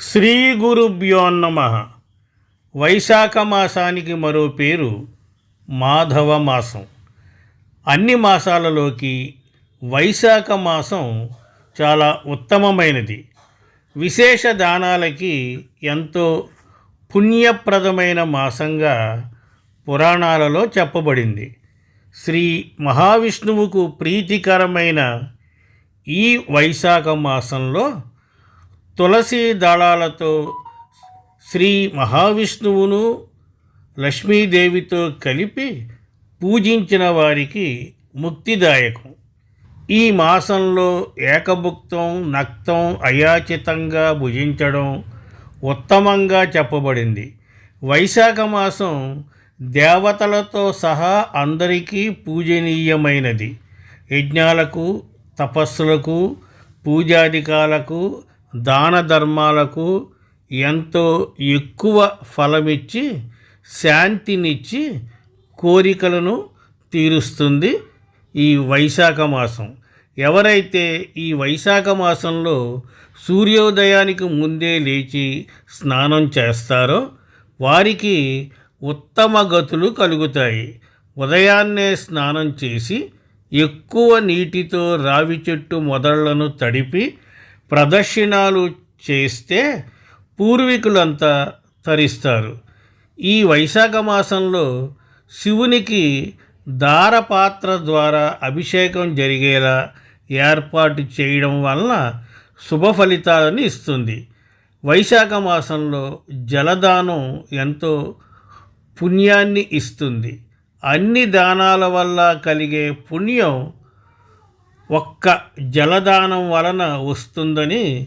శ్రీ గురుభ్యో నమ. వైశాఖ మాసానికి మరో పేరు మాధవ మాసం. అన్ని మాసాలలోకి వైశాఖ మాసం చాలా ఉత్తమమైనది. విశేష దానాలకి ఎంతో పుణ్యప్రదమైన మాసంగా పురాణాలలో చెప్పబడింది. శ్రీ మహావిష్ణువుకు ప్రీతికరమైన ఈ వైశాఖ మాసంలో తులసి దళాలతో శ్రీ మహావిష్ణువును లక్ష్మీదేవితో కలిపి పూజించిన వారికి ముక్తిదాయకం. ఈ మాసంలో ఏకభుక్తం నక్తం అయాచితంగా భుజించడం ఉత్తమంగా చెప్పబడింది. వైశాఖ మాసం దేవతలతో సహా అందరికీ పూజనీయమైనది. యజ్ఞాలకు తపస్సులకు పూజాధికాలకు దాన ధర్మాలకు ఎంతో ఎక్కువ ఫలమిచ్చి శాంతినిచ్చి కోరికలను తీరుస్తుంది ఈ వైశాఖ మాసం. ఎవరైతే ఈ వైశాఖ మాసంలో సూర్యోదయానికి ముందే లేచి స్నానం చేస్తారో వారికి ఉత్తమ గతులు కలుగుతాయి. ఉదయాన్నే స్నానం చేసి ఎక్కువ నీటితో రావి చెట్టు మొదళ్ళను తడిపి ప్రదక్షిణాలు చేస్తే పూర్వీకులంతా తరిస్తారు. ఈ వైశాఖ మాసంలో శివునికి దారపాత్ర ద్వారా అభిషేకం జరిగేలా ఏర్పాటు చేయడం వలన శుభ ఫలితాలను ఇస్తుంది. వైశాఖ మాసంలో జలదానం ఎంతో పుణ్యాన్ని ఇస్తుంది. అన్ని దానాల వల్ల కలిగే పుణ్యం ఒక్క జలదానం వలన వస్తుందని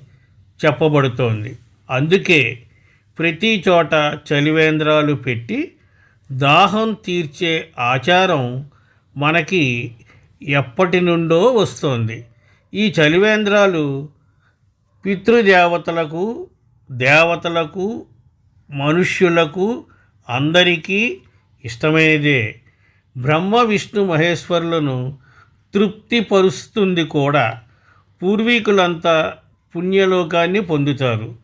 చెప్పబడుతోంది. అందుకే ప్రతి చోట చలివేంద్రాలు పెట్టి దాహం తీర్చే ఆచారం మనకి ఎప్పటి నుండో వస్తోంది. ఈ చలివేంద్రాలు పితృదేవతలకు దేవతలకు మనుష్యులకు అందరికీ ఇష్టమైనదే. బ్రహ్మ విష్ణు మహేశ్వరులను తృప్తిపరుస్తుంది కూడా. పూర్వీకులంతా పుణ్యలోకాన్ని పొందుతారు.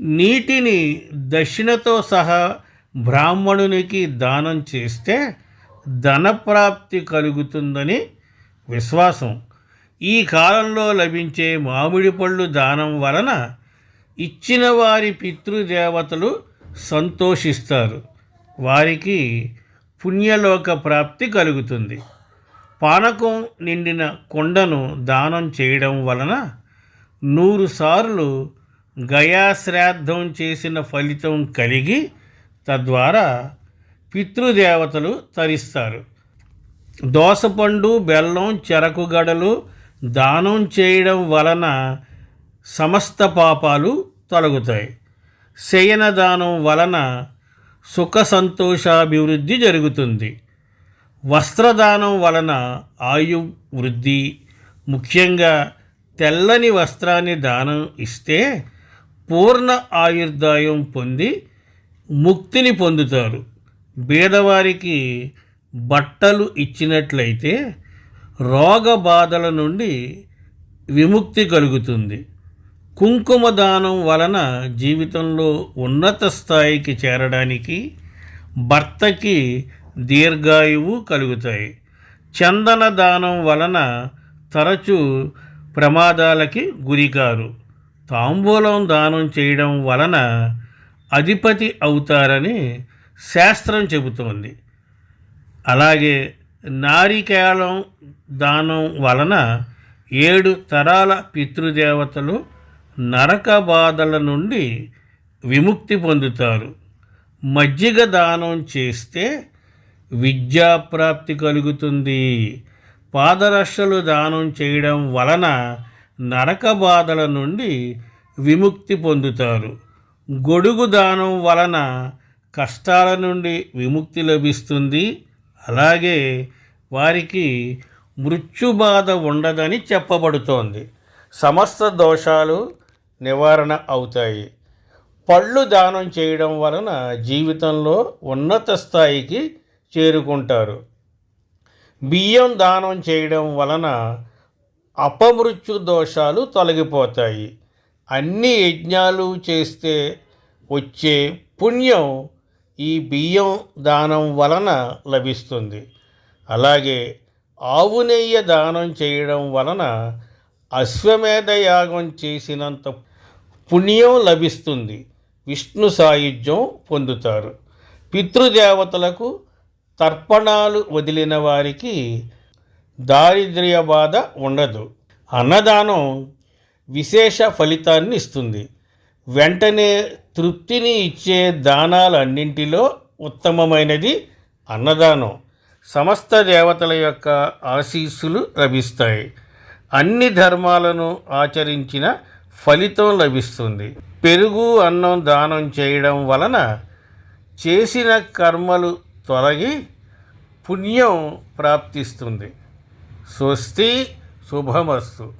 నీటిని దక్షిణతో సహా బ్రాహ్మణునికి దానం చేస్తే ధనప్రాప్తి కలుగుతుందని విశ్వాసం. ఈ కాలంలో లభించే మామిడి పళ్ళు దానం వలన ఇచ్చిన వారి పితృదేవతలు సంతోషిస్తారు. వారికి పుణ్యలోక ప్రాప్తి కలుగుతుంది. పానకం నిండిన కుండను దానం చేయడం వలన నూరు సార్లు గయాశ్రాద్ధం చేసిన ఫలితం కలిగి తద్వారా పితృదేవతలు తరిస్తారు. దోసపండు బెల్లం చెరకు గడలు దానం చేయడం వలన సమస్త పాపాలు తొలగుతాయి. శయన దానం వలన సుఖ సంతోషాభివృద్ధి జరుగుతుంది. వస్త్రదానం వలన ఆయు వృద్ధి. ముఖ్యంగా తెల్లని వస్త్రాన్ని దానం ఇస్తే పూర్ణ ఆయుర్దాయం పొంది ముక్తిని పొందుతారు. బీదవారికి బట్టలు ఇచ్చినట్లయితే రోగ బాధల నుండి విముక్తి కలుగుతుంది. కుంకుమ దానం వలన జీవితంలో ఉన్నత స్థాయికి చేరడానికి భర్తకి దీర్ఘాయువు కలుగుతాయి. చందన దానం వలన తరచూ ప్రమాదాలకి గురికారు. తాంబూలం దానం చేయడం వలన అధిపతి అవుతారని శాస్త్రం చెబుతోంది. అలాగే నారికేళం దానం వలన ఏడు తరాల పితృదేవతలు నరక బాధల నుండి విముక్తి పొందుతారు. మజ్జిగ దానం చేస్తే విద్యాప్రాప్తి కలుగుతుంది. పాదరక్షలు దానం చేయడం వలన నరక బాధల నుండి విముక్తి పొందుతారు. గొడుగు దానం వలన కష్టాల నుండి విముక్తి లభిస్తుంది. అలాగే వారికి మృత్యుబాధ ఉండదని చెప్పబడుతోంది. సమస్త దోషాలు నివారణ అవుతాయి. పళ్ళు దానం చేయడం వలన జీవితంలో ఉన్నత స్థాయికి చేరుకుంటారు. బియ్యం దానం చేయడం వలన అపమృత్యు దోషాలు తొలగిపోతాయి. అన్ని యజ్ఞాలు చేస్తే వచ్చే పుణ్యం ఈ బియ్యం దానం వలన లభిస్తుంది. అలాగే ఆవు నెయ్యి దానం చేయడం వలన అశ్వమేధ యాగం చేసినంత పుణ్యం లభిస్తుంది. విష్ణు సాయుధ్యం పొందుతారు. పితృదేవతలకు తర్పణాలు వదిలిన వారికి దారిద్ర్య బాధ ఉండదు. అన్నదానం విశేష ఫలితాన్ని ఇస్తుంది. వెంటనే తృప్తిని ఇచ్చే దానాలన్నింటిలో ఉత్తమమైనది అన్నదానం. సమస్త దేవతల యొక్క ఆశీస్సులు లభిస్తాయి. అన్ని ధర్మాలను ఆచరించిన ఫలితం లభిస్తుంది. పెరుగు అన్నం దానం చేయడం వలన చేసిన కర్మలు తొలగి పుణ్యం ప్రాప్తిస్తుంది. స్వస్తి శుభమస్తు.